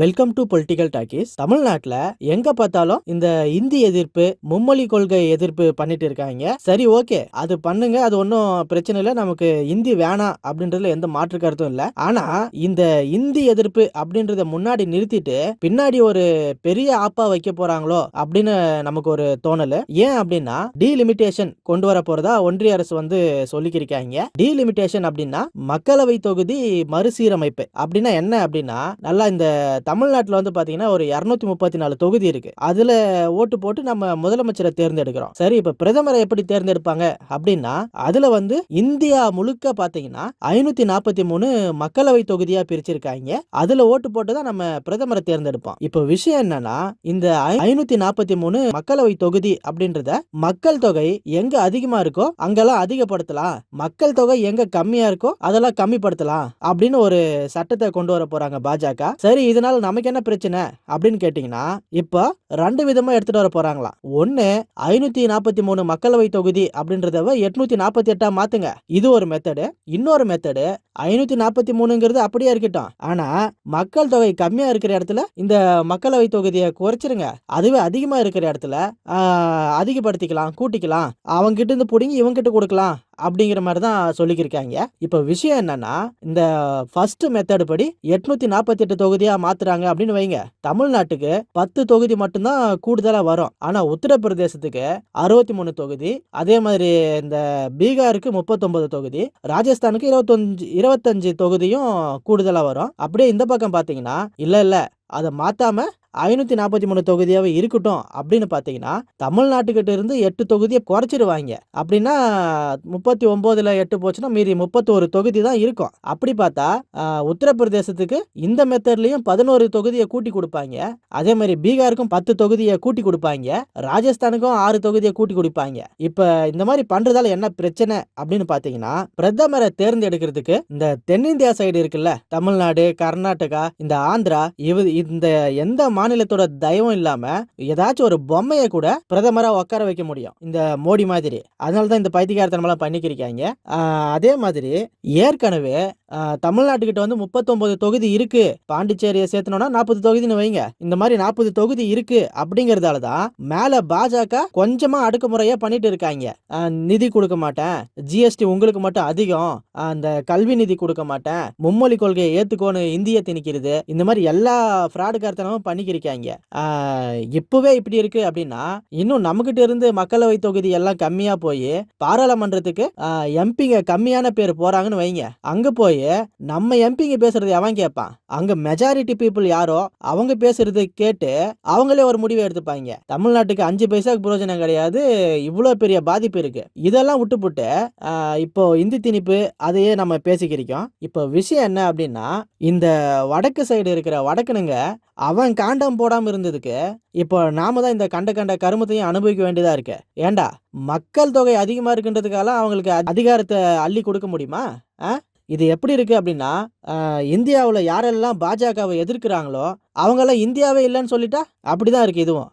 Welcome to political talkies தமிழ்நாட்டில் எங்க பார்த்தாலும் இந்த இந்தி எதிர்ப்பு மும்மொழி கொள்கை எதிர்ப்பு பண்ணிட்டு இருக்காங்க. சரி ஓகே. அது பண்ணுங்க. அது ஒன்றும் பிரச்சனை இல்லை. நமக்கு இந்தி வேணாம் அப்படின்றதுல எந்த மாற்று கருத்தும் இல்லை. ஆனா இந்த இந்தி எதிர்ப்பு அப்படின்றத முன்னாடி நிறுத்திட்டு பின்னாடி ஒரு பெரிய ஆப்பா வைக்க போறாங்களோ அப்படின்னு நமக்கு ஒரு தோணல். ஏன் அப்படின்னா டீலிமிட்டேஷன் கொண்டு வர போறதா ஒன்றிய அரசு வந்து சொல்லிக்கிருக்காங்க. டீலிமிட்டேஷன் அப்படின்னா மக்களவை தொகுதி மறுசீரமைப்பு அப்படின்னா என்ன அப்படின்னா நல்லா இந்த தமிழ்நாட்டில் வந்து பார்த்தீங்கன்னா ஒரு இரநூத்தி முப்பத்தி நாலு தொகுதி இருக்கு. அதுல ஓட்டு போட்டு நம்ம முதலமைச்சரை தேர்ந்தெடுக்கிறோம். சரி இப்ப பிரதமரை எப்படி தேர்ந்தெடுப்பாங்க அப்படின்னா அதுல வந்து இந்தியா முழுக்க பார்த்தீங்கன்னா ஐநூத்தி நாற்பத்தி மூணு மக்களவை தொகுதியா பிரிச்சிருக்காங்க. அதுல ஓட்டு போட்டு தான் நம்ம பிரதமரை தேர்ந்தெடுப்போம். இப்போ விஷயம் என்னன்னா இந்த ஐநூத்தி நாற்பத்தி மூணு மக்களவை தொகுதி அப்படின்றத மக்கள் தொகை எங்க அதிகமா இருக்கோ அங்கெல்லாம் அதிகப்படுத்தலாம். மக்கள் தொகை எங்க கம்மியா இருக்கோ அதெல்லாம் கம்மிப்படுத்தலாம் அப்படின்னு ஒரு சட்டத்தை கொண்டு வர போறாங்க பாஜக. சரி இதனால நமக்கு என்ன பிரச்சனை? அப்படின்னு கேட்டீங்கன்னா இப்போ ரெண்டு விதமா எடுத்துட்டு வர போறாங்களாம் ஒன்னு ஐநூத்தி நாற்பத்தி மூணு மக்களவை தொகுதி அப்படின்றத எட்நூத்தி நாற்பத்தி எட்டா மாத்துங்க. இது ஒரு மெத்தடு இன்னொரு மெத்தடு ஐநூத்தி நாற்பத்தி மூணுங்கிறது அப்படியே இருக்கட்டும். ஆனா மக்கள் தொகை கம்மியா இருக்கிற இடத்துல இந்த மக்களவை தொகுதியை குறைச்சிருங்க. அதுவே அதிகமா இருக்கிற இடத்துல அதிகப்படுத்திக்கலாம் கூட்டிக்கலாம். அவங்க கிட்ட இருந்து பிடிங்கி இவங்க கிட்ட கொடுக்கலாம். அப்படிங்கிற மாதிரி தான் சொல்லிக்கிருக்காங்க. இப்போ விஷயம் என்னன்னா இந்த ஃபர்ஸ்ட் மெத்தட் படி எட்நூத்தி நாற்பத்தி எட்டு தொகுதியா மாத்துறாங்க அப்படின்னு வைங்க. தமிழ்நாட்டுக்கு பத்து தொகுதி மட்டும்தான் கூடுதலா வரும். ஆனா உத்தரப்பிரதேசத்துக்கு அறுபத்தி மூணு தொகுதி அதே மாதிரி இந்த பீகாருக்கு முப்பத்தொன்பது தொகுதி ராஜஸ்தானுக்கு இருபத்தஞ்சு இருபத்தஞ்சு தொகுதியும் கூடுதலா வரும். அப்படியே இந்த பக்கம் பாத்தீங்கன்னா இல்ல இல்ல அதை மாத்தாம ஐநூற்றி நாற்பத்தி மூணு தொகுதியாகவே இருக்கட்டும் அப்படின்னு பார்த்தீங்கன்னா தமிழ்நாட்டுக்கிட்ட இருந்து எட்டு தொகுதியை குறைச்சிடுவாங்க அப்படின்னா முப்பத்தி ஒம்போதில் எட்டு போச்சுன்னா மீறி முப்பத்தோரு தொகுதி தான் இருக்கும். அப்படி பார்த்தா உத்தரப்பிரதேசத்துக்கு இந்த மெத்தட்லையும் பதினோரு தொகுதியை கூட்டி கொடுப்பாங்க. அதே மாதிரி பீகாருக்கும் பத்து தொகுதியை கூட்டி கொடுப்பாங்க. ராஜஸ்தானுக்கும் ஆறு தொகுதியை கூட்டி கொடுப்பாங்க. இப்போ இந்த மாதிரி பண்றதால என்ன பிரச்சனை அப்படின்னு பார்த்தீங்கன்னா பிரதமரை தேர்ந்தெடுக்கிறதுக்கு இந்த தென்னிந்தியா சைடு இருக்குல்ல தமிழ்நாடு கர்நாடகா இந்த ஆந்திரா இவ இந்த எந்த மாநிலத்தோட தயவும் இல்லாம ஏதாச்சும் ஒரு பொம்மையை கூட பிரதமரா உட்கார வைக்க முடியும். இந்த மோடி மாதிரி. அதனால தான் இந்த பைத்தியகாரத்தனமெல்லாம் பண்ணிக்கிருக்காங்க. அதே மாதிரி ஏற்கனவே தமிழ்நாட்டுக்கிட்ட வந்து முப்பத்தொன்பது தொகுதி இருக்கு. பாண்டிச்சேரியை சேர்த்தனோம்னா நாற்பது தொகுதின்னு வைங்க. இந்த மாதிரி நாற்பது தொகுதி இருக்கு அப்படிங்கறதால தான் மேல பாஜக கொஞ்சமா அடுக்குமுறையா பண்ணிட்டு இருக்காங்க. நிதி கொடுக்க மாட்டேன். ஜிஎஸ்டி உங்களுக்கு மட்டும் அதிகம். அந்த கல்வி நிதி கொடுக்க மாட்டேன். மும்மொழி கொள்கையை ஏத்துக்கோன்னு இந்திய திணிக்கிறது. இந்த மாதிரி எல்லா ஃப்ராடு கார்த்தனமும் பண்ணிக்கிருக்காங்க இப்பவே இப்படி இருக்கு அப்படின்னா இன்னும் நம்மகிட்ட இருந்து மக்களவை தொகுதி எல்லாம் கம்மியா போய் பாராளுமன்றத்துக்கு எம்பிங்க கம்மியான பேர் போறாங்கன்னு வைங்க. அங்க போய் நம்ம எம்பிங்க பேசுறது எவன் கேட்பான். அங்க மெஜாரிட்டி பீப்புள் யாரோ அவங்க பேசுறது கேட்டு அவங்களே ஒரு முடிவை எடுத்துப்பாங்க. தமிழ்நாட்டுக்கு அஞ்சு பைசாக்கு பிரயோஜனம் கிடையாது இவ்வளோ பெரிய பாதிப்பு இருக்கு. இதெல்லாம் விட்டுப்புட்டு ஆஹ் இப்போ இந்தி திணிப்பு அதையே நம்ம பேசிக்கிறோம் இப்போ விஷயம் என்ன அப்படின்னா இந்த வடக்கு சைடு இருக்கிற வடக்குனுங்க அவன் காண்டம் போடாமல் இருந்ததுக்கு இப்போ நாம தான் இந்த கண்ட கண்ட கருமத்தையும் அனுபவிக்க வேண்டியதாக இருக்கு. ஏண்டா மக்கள் தொகை அதிகமாக இருக்குன்றதுக்காக அவங்களுக்கு அதிகாரத்தை அள்ளி கொடுக்க முடியுமா? ஆ? இது எப்படி இருக்குது அப்படின்னா இந்தியாவில் யாரெல்லாம் பாஜகவை எதிர்க்கிறாங்களோ அவங்கெல்லாம் இந்தியாவே இல்லைன்னு சொல்லிட்டா அப்படிதான் இருக்குது இதுவும்.